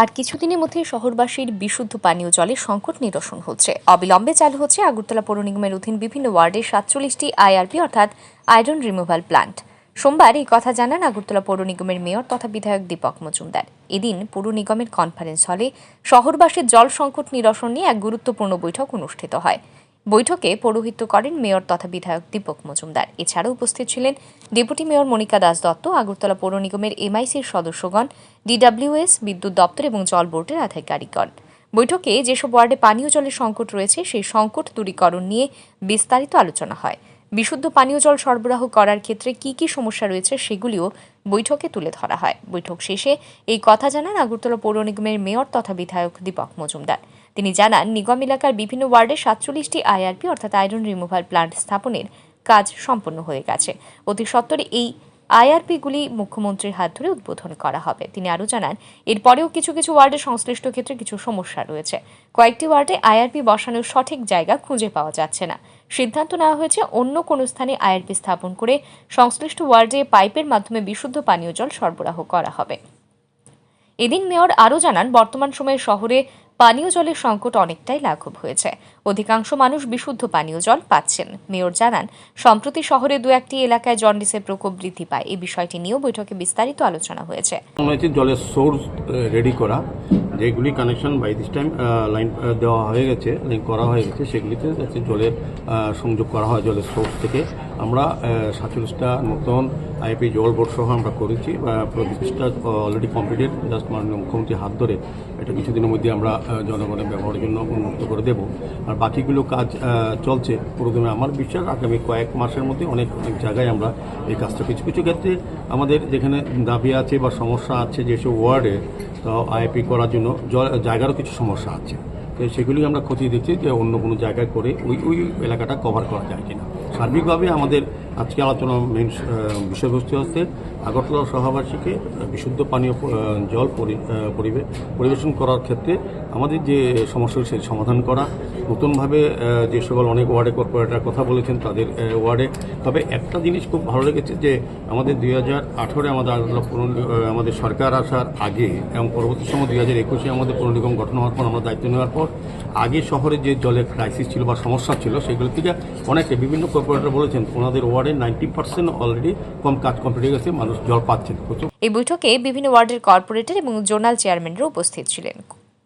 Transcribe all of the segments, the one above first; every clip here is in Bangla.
আর কিছুদিনের মধ্যে শহরবাসীর বিশুদ্ধ পানীয় জলের সংকট নিরসন হচ্ছে। অবিলম্বে চালু হচ্ছে আগরতলা পৌর নিগমের অধীন বিভিন্ন ওয়ার্ডে সাতচল্লিশটি আইআরপি অর্থাৎ আয়রন রিমুভাল প্লান্ট। সোমবার এই কথা জানান আগরতলা পৌর নিগমের মেয়র তথা বিধায়ক দীপক মজুমদার। এদিন পৌর নিগমের কনফারেন্স হলে শহরবাসীর জল সংকট নিরসন নিয়ে এক গুরুত্বপূর্ণ বৈঠক অনুষ্ঠিত হয়। বৈঠকে পৌরোহিত্য করেন মেয়র তথা বিধায়ক দীপক মজুমদার। এছাড়াও উপস্থিত ছিলেন ডেপুটি মেয়র মনিকা দাস দত্ত, আগরতলা পৌর নিগমের এমআইসির সদস্যগণ, ডিডব্লিউএস, বিদ্যুৎ দপ্তর এবং জল বোর্ডের আধিকারিকগণ। বৈঠকে যেসব ওয়ার্ডে পানীয় জলের সংকট রয়েছে, সেই সংকট দূরীকরণ নিয়ে বিস্তারিত আলোচনা হয়। বিশুদ্ধ পানীয় জল সরবরাহ করার ক্ষেত্রে কি কি সমস্যা রয়েছে সেগুলিও বৈঠকে তুলে ধরা হয়। বৈঠক শেষে এই কথা জানান আগরতলা পৌর নিগমের মেয়র তথা বিধায়ক দীপক মজুমদার। তিনি জানান, নিগম এলাকার বিভিন্ন ওয়ার্ডে সাতচল্লিশটি আইআরপি অর্থাৎ আয়রন রিমুভাল প্লান্ট স্থাপনের কাজ সম্পন্ন হয়ে গেছে। অতি সত্বরে এই আইআরপিগুলি মুখ্যমন্ত্রীর হাত ধরে উদ্বোধন করা হবে। তিনি আরও জানান, এরপরেও কিছু কিছু ওয়ার্ডে সংশ্লিষ্ট ক্ষেত্রে কিছু সমস্যা রয়েছে। কয়েকটি ওয়ার্ডে আইআরপি বসানোর সঠিক জায়গা খুঁজে পাওয়া যাচ্ছে না। সিদ্ধান্ত নেওয়া হয়েছে, অন্য কোনো স্থানে আইআরপি স্থাপন করে সংশ্লিষ্ট ওয়ার্ডে পাইপের মাধ্যমে বিশুদ্ধ পানীয় জল সরবরাহ করা হবে। এদিন মেয়র আরও জানান, বর্তমান সময়ে শহরে পানীয় জলের সংকট অনেকটাই লাঘব হয়েছে। অধিকাংশ মানুষ বিশুদ্ধ পানীয় জল পাচ্ছেন। মেয়র জানান, সম্প্রতি শহরে দু একটি এলাকায় জন্ডিসের প্রকোপ বৃদ্ধি পায়। এই বিষয়টি নিয়েও বৈঠকে বিস্তারিত আলোচনা হয়েছে। জলের সোর্স রেডি করা। যেগুলি connection by this time line দেওয়া হয়ে গেছে লাইন করা হয়ে গেছে, সেগুলিতে জলের সংযোগ করা হয়, জলের সোর্স থেকে। আমরা সাতচল্লিশটা নতুন আইপি জল বোর্ড সহ আমরা করেছি প্রতিষ্ঠা অলরেডি কমপ্লিটেড জাস্ট মাননীয় মুখ্যমন্ত্রীর হাত ধরে এটা কিছুদিনের মধ্যে আমরা জনগণের ব্যবহারের জন্য উন্মুক্ত করে দেব। আর বাকিগুলো কাজ চলছে। প্রথমে আমার বিশ্বাস, আগামী কয়েক মাসের মধ্যে অনেক অনেক জায়গায় আমরা এই কাজটা কিছু কিছু ক্ষেত্রে আমাদের যেখানে দাবি আছে বা সমস্যা আছে যেসব ওয়ার্ডে, তো আইপি করার জন্য জায়গারও কিছু সমস্যা আছে। তো সেগুলি আমরা খতিয়ে দেখছি যে অন্য কোনো জায়গায় করে ওই ওই এলাকাটা কভার করা যায় কিনা। সার্বিকভাবে আমাদের আজকে আলোচনা মেন বিষয়বস্তু হচ্ছে আগরতলা সহবাসীকে বিশুদ্ধ পানীয় জল পরি- পরিবেশন করার ক্ষেত্রে আমাদের যে সমস্যা সেই সমাধান করা, নতুনভাবে যে সকল অনেক ওয়ার্ডে কর্পোরেটর কথা বলেছেন তাদের ওয়ার্ডে। তবে একটা জিনিস খুব ভালো লেগেছে যে আমাদের দুই হাজার আঠেরো আমাদের আগরতলা আমাদের সরকার আসার আগে এবং পরবর্তী সময় দুই হাজার একুশে আমাদের পৌর নিগম গঠন হওয়ার পর, আমরা দায়িত্ব নেওয়ার পর, আগে শহরে যে জলের ক্রাইসিস ছিল বা সমস্যা ছিল, সেগুলো থেকে অনেকে বিভিন্ন কর্পোরেটর বলেছেন, ওনাদের ওয়ার্ডে নাইনটি পার্সেন্ট অলরেডি কম কাজ কমপ্লিট হয়ে গেছে, মানুষ জল পাচ্ছেন। এই বৈঠকে বিভিন্ন ওয়ার্ডের কর্পোরেটর এবং জোনাল চেয়ারম্যানরা উপস্থিত ছিলেন।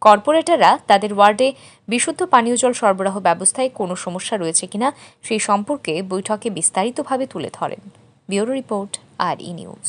কর্পোরেটররা তাদের ওয়ার্ডে বিশুদ্ধ পানীয় জল সরবরাহ ব্যবস্থায় কোনো সমস্যা রয়েছে কিনা সেই সম্পর্কে বৈঠকে বিস্তারিতভাবে তুলে ধরেন। Bureau report, R E news.